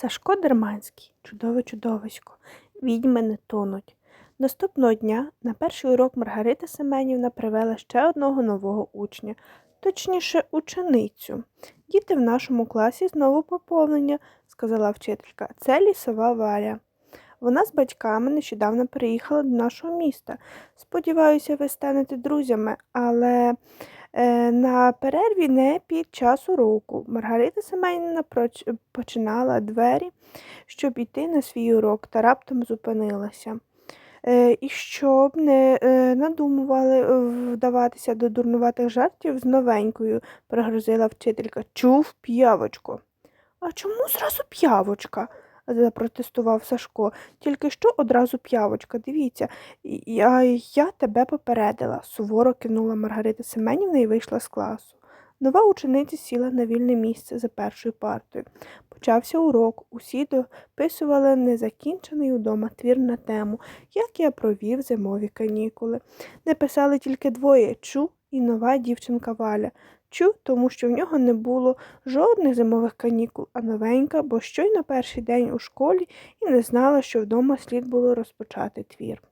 Сашко Дерманський, чудове чудовисько, відьми не тонуть. Наступного дня на перший урок Маргарита Семенівна привела ще одного нового учня, точніше, ученицю. Діти в нашому класі знову поповнення, сказала вчителька. Це лісова Валя. Вона з батьками нещодавно переїхала до нашого міста. Сподіваюся, ви станете друзями, але на перерві не під час уроку. Маргарита Семенівна починала двері, щоб іти на свій урок, та раптом зупинилася. Е, і щоб не е, надумували е, вдаватися до дурнуватих жартів з новенькою, пригрозила вчителька. Чув п'явочко. А чому зразу п'явочка? Запротестував Сашко. Тільки що одразу п'явочка. Дивіться, я, я тебе попередила, суворо кинула Маргарита Семенівна і вийшла з класу. Нова учениця сіла на вільне місце за першою партою. Почався урок. Усі дописували незакінчений удома твір на тему, як я провів зимові канікули. Не писали тільки двоє Чу і нова дівчинка Валя. Чу, тому що в нього не було жодних зимових канікул, а новенька, бо щойно перший день у школі і не знала, що вдома слід було розпочати твір.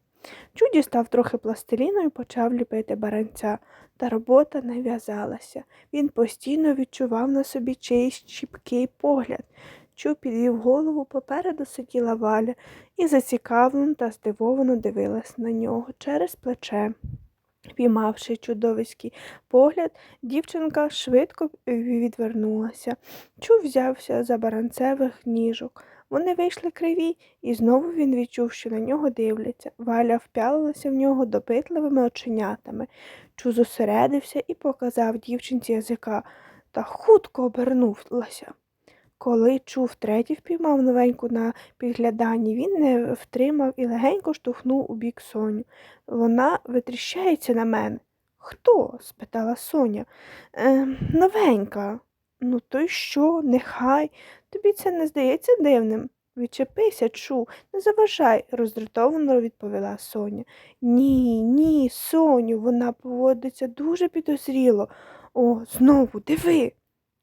Чу дістав трохи пластиліну і почав ліпити баранця, та робота не в'язалася. Він постійно відчував на собі чийсь чіпкий погляд. Чу підвів голову, попереду сиділа Валя і зацікавлено та здивовано дивилась на нього через плече. Піймавши чудовиський погляд, дівчинка швидко відвернулася. Чу взявся за баранцевих ніжок. Вони вийшли криві, і знову він відчув, що на нього дивляться. Валя вп'ялилася в нього допитливими оченятами. Чу зосередився і показав дівчинці язика та хутко обернулася. Коли чув третій впіймав новеньку на підгляданні, він не втримав і легенько штовхнув у бік Соню. Вона витріщається на мене. Хто? спитала Соня. Е, новенька. Ну, то й що, нехай. Тобі це не здається дивним? Відчепися, чу, не заважай, роздратовано відповіла Соня. Ні, ні, Соню, вона поводиться дуже підозріло. О, знову диви.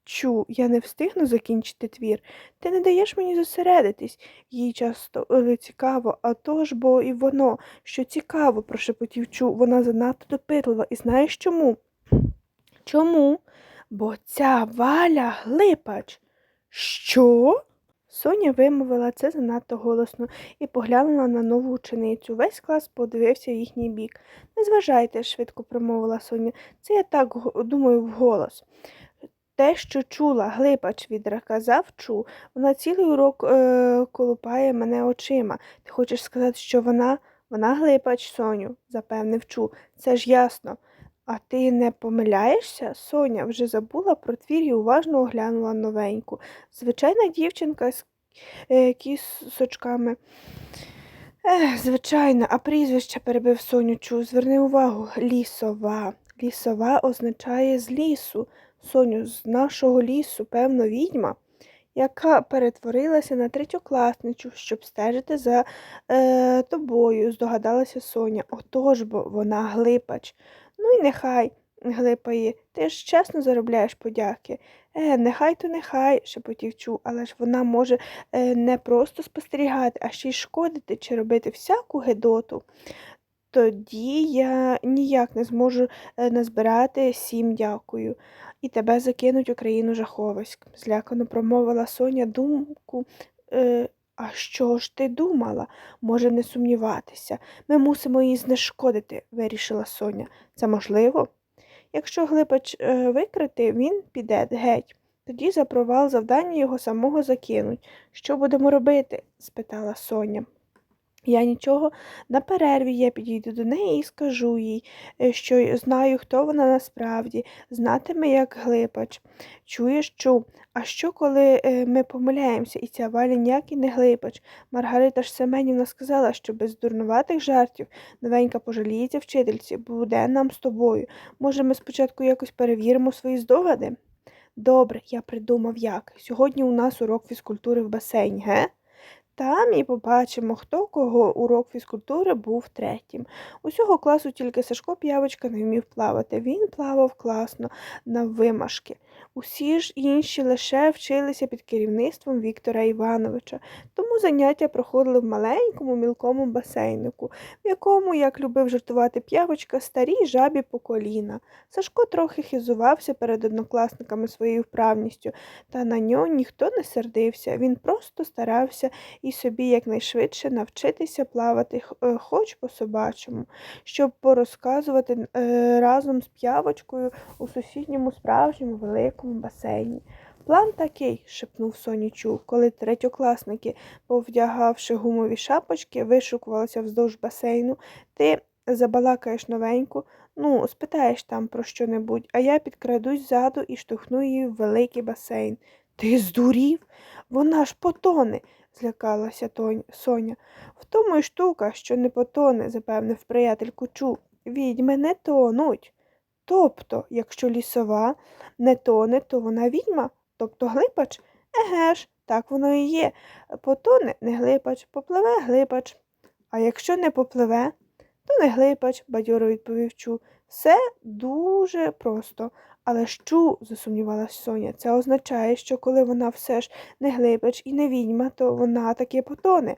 Чу, я не встигну закінчити твір. Ти не даєш мені зосередитись. Їй часто е, цікаво, а то ж бо і воно, що цікаво, прошепотів Чу, вона занадто допитлива. І знаєш чому? Чому? Бо ця валя глипач. Що? Соня вимовила це занадто голосно і поглянула на нову ученицю. Весь клас подивився в їхній бік. Не зважайте, швидко промовила Соня. Це я так думаю вголос. Те, що чула, глипач відказав чу, вона цілий урок е, колупає мене очима. Ти хочеш сказати, що вона, вона глипач, Соню, запевнив чу. Це ж ясно. А ти не помиляєшся? Соня вже забула про твір і уважно оглянула новеньку. Звичайна дівчинка з е, кісочками. Ех, звичайно, а прізвище перебив Соню чу. Зверни увагу, лісова. Лісова означає з лісу. Соню, з нашого лісу, певно, відьма, яка перетворилася на третьокласничу, щоб стежити за е, тобою, здогадалася Соня. Отож бо вона глипач. Ну і нехай глипає, ти ж чесно заробляєш подяки. Е, нехай то нехай, шепотів чу, але ж вона може е, не просто спостерігати, а ще й шкодити чи робити всяку гедоту. Тоді я ніяк не зможу е, назбирати сім дякую. І тебе закинуть у країну жаховиськ, злякано промовила Соня думку. Е, а що ж ти думала? Може не сумніватися. Ми мусимо її знешкодити, вирішила Соня. Це можливо? Якщо глипач е, викрити, він піде геть. Тоді за провал завдання його самого закинуть. Що будемо робити? спитала Соня. Я нічого на перерві я підійду до неї і скажу їй, е, що знаю, хто вона насправді, знатиме, як глипач. Чуєш, чу, а що, коли е, ми помиляємося, і ця валя ніякий не глипач? Маргарита ж Семенівна сказала, що без дурнуватих жартів новенька пожаліється вчительці, буде нам з тобою. Може, ми спочатку якось перевіримо свої здогади? Добре, я придумав як. Сьогодні у нас урок фізкультури в басейні, ге? Там і побачимо, хто кого урок фізкультури був третім. Усього класу тільки Сашко П'явочка не вмів плавати. Він плавав класно на вимашки. Усі ж інші лише вчилися під керівництвом Віктора Івановича, тому заняття проходили в маленькому мілкому басейнику, в якому, як любив жартувати п'явочка, старій жабі по коліна. Сашко трохи хизувався перед однокласниками своєю вправністю, та на нього ніхто не сердився. Він просто старався і собі якнайшвидше навчитися плавати, е, хоч по собачому, щоб порозказувати е, разом з п'явочкою у сусідньому справжньому великому басейні. План такий, шепнув Сонічу, коли третьокласники, повдягавши гумові шапочки, вишукувалися вздовж басейну. Ти забалакаєш новеньку, ну, спитаєш там про що-небудь, а я підкрадусь ззаду і штовхну її в великий басейн. Ти здурів? Вона ж потоне, злякалася Тонь- Соня. В тому й штука, що не потоне, запевнив приятель Кучу. Відьми не тонуть. Тобто, якщо лісова не тоне, то вона відьма, тобто глипач? Еге ж, так воно і є. Потоне не глипач, попливе глипач. А якщо не попливе, то не глипач, бадьоро відповів Чу. Все дуже просто. Але чу, засумнівалась Соня, це означає, що коли вона все ж не глипач і не відьма, то вона таки потоне.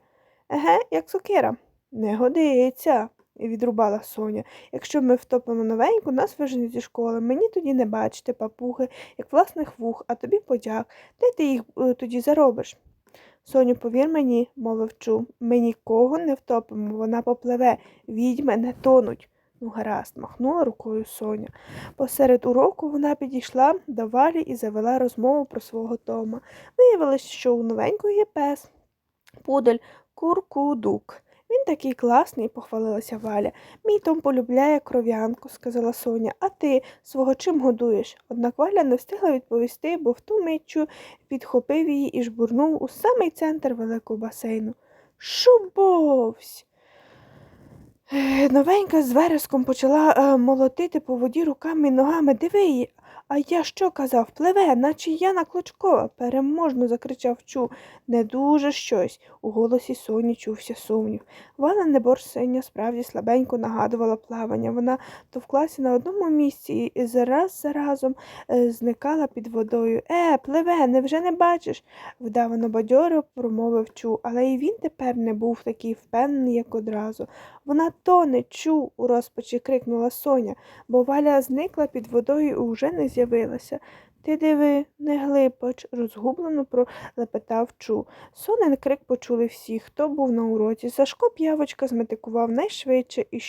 Еге, як сокира. Не годиться, відрубала Соня. Якщо ми втопимо новеньку, нас виженуть зі школи. Мені тоді не бачити папуги, як власних вух, а тобі подяк. Де ти їх е, тоді заробиш? Соню, повір мені, мовив Чу, ми нікого не втопимо, вона попливе, відьми не тонуть. Ну, гаразд, махнула рукою Соня. Посеред уроку вона підійшла до Валі і завела розмову про свого Тома. Виявилось, що у новенької є пес. Пудель Куркудук. Він такий класний, похвалилася Валя. Мій Том полюбляє кров'янку, сказала Соня. А ти свого чим годуєш? Однак Валя не встигла відповісти, бо в ту митчу підхопив її і жбурнув у самий центр великого басейну. Шубовсь! Е, Новенька з вереском почала е, молотити по воді руками і ногами. Диви. А я що казав? Пливе, наче Яна Клочкова, переможно закричав Чу. Не дуже щось. У голосі Соні чувся сумнів. Вона неборсиня справді слабенько нагадувала плавання. Вона товклася на одному місці і зараз за разом е, зникала під водою. Е, пливе, невже не бачиш? вдавано бадьоро промовив Чу, але і він тепер не був такий впевнений, як одразу. Вона тоне, чу, у розпачі крикнула Соня, бо Валя зникла під водою і уже не з'явилася. Ти диви, не глипач, розгублено пролепетав Чу. Сонен крик почули всі, хто був на уроці. Сашко п'явочка зметикував найшвидше і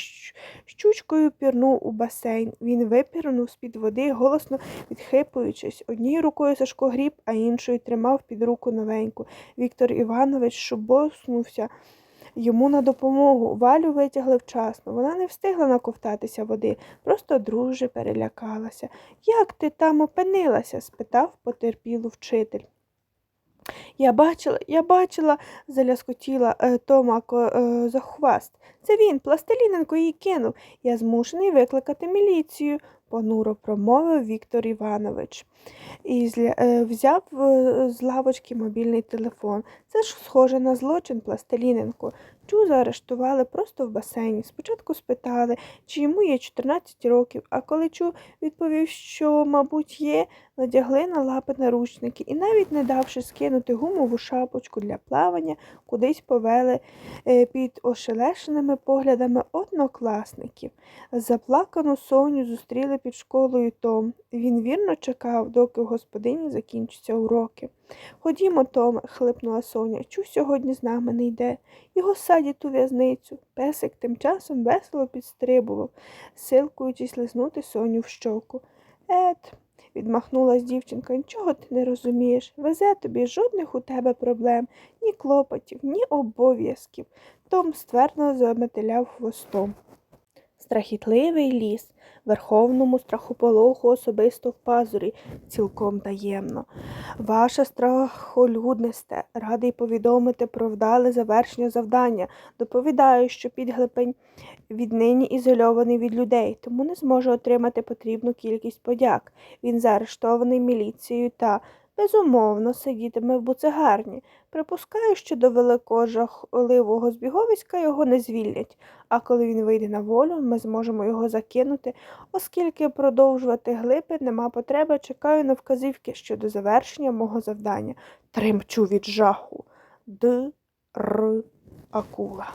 щучкою пірнув у басейн. Він випірнув з-під води, голосно відхипуючись. Однією рукою Сашко гріб, а іншою тримав під руку новеньку. Віктор Іванович шубоснувся йому на допомогу. Валю витягли вчасно. Вона не встигла наковтатися води, просто друже перелякалася. Як ти там опинилася? спитав потерпілу вчитель. Я бачила, я бачила, заляскотіла е, Тома е, за хваст. Це він, пластиліненко її кинув. Я змушений викликати міліцію, понуро промовив Віктор Іванович. І е, взяв е, з лавочки мобільний телефон. Це ж схоже на злочин Пластиліненко. Чу заарештували просто в басейні. Спочатку спитали, чи йому є 14 років, а коли Чу відповів, що, мабуть, є, надягли на лапи наручники і, навіть не давши скинути гумову шапочку для плавання, кудись повели е, під ошелешеними поглядами однокласників. Заплакану Соню зустріли під школою Том. Він вірно чекав, доки у господині закінчаться уроки. Ходімо, Томе, хлипнула Соня. Чу сьогодні з нами не йде. Його садять у в'язницю. Песик тим часом весело підстрибував, силкуючись лизнути Соню в щоку. Ет, відмахнулась дівчинка, нічого ти не розумієш. Везе тобі жодних у тебе проблем, ні клопотів, ні обов'язків. Том ствердно заметеляв хвостом. Страхітливий ліс, верховному страхополоху особисто в пазурі, цілком таємно. Ваша страхолюднесте, радий повідомити про вдале завершення завдання. Доповідаю, що підглипень віднині ізольований від людей, тому не зможе отримати потрібну кількість подяк. Він заарештований міліцією та Безумовно, сидітиме в буцегарні. Припускаю, що до великого жахливого збіговиська його не звільнять, а коли він вийде на волю, ми зможемо його закинути, оскільки продовжувати глипи нема потреби, чекаю на вказівки щодо завершення мого завдання. Тремчу від жаху. Д. Р. Акула.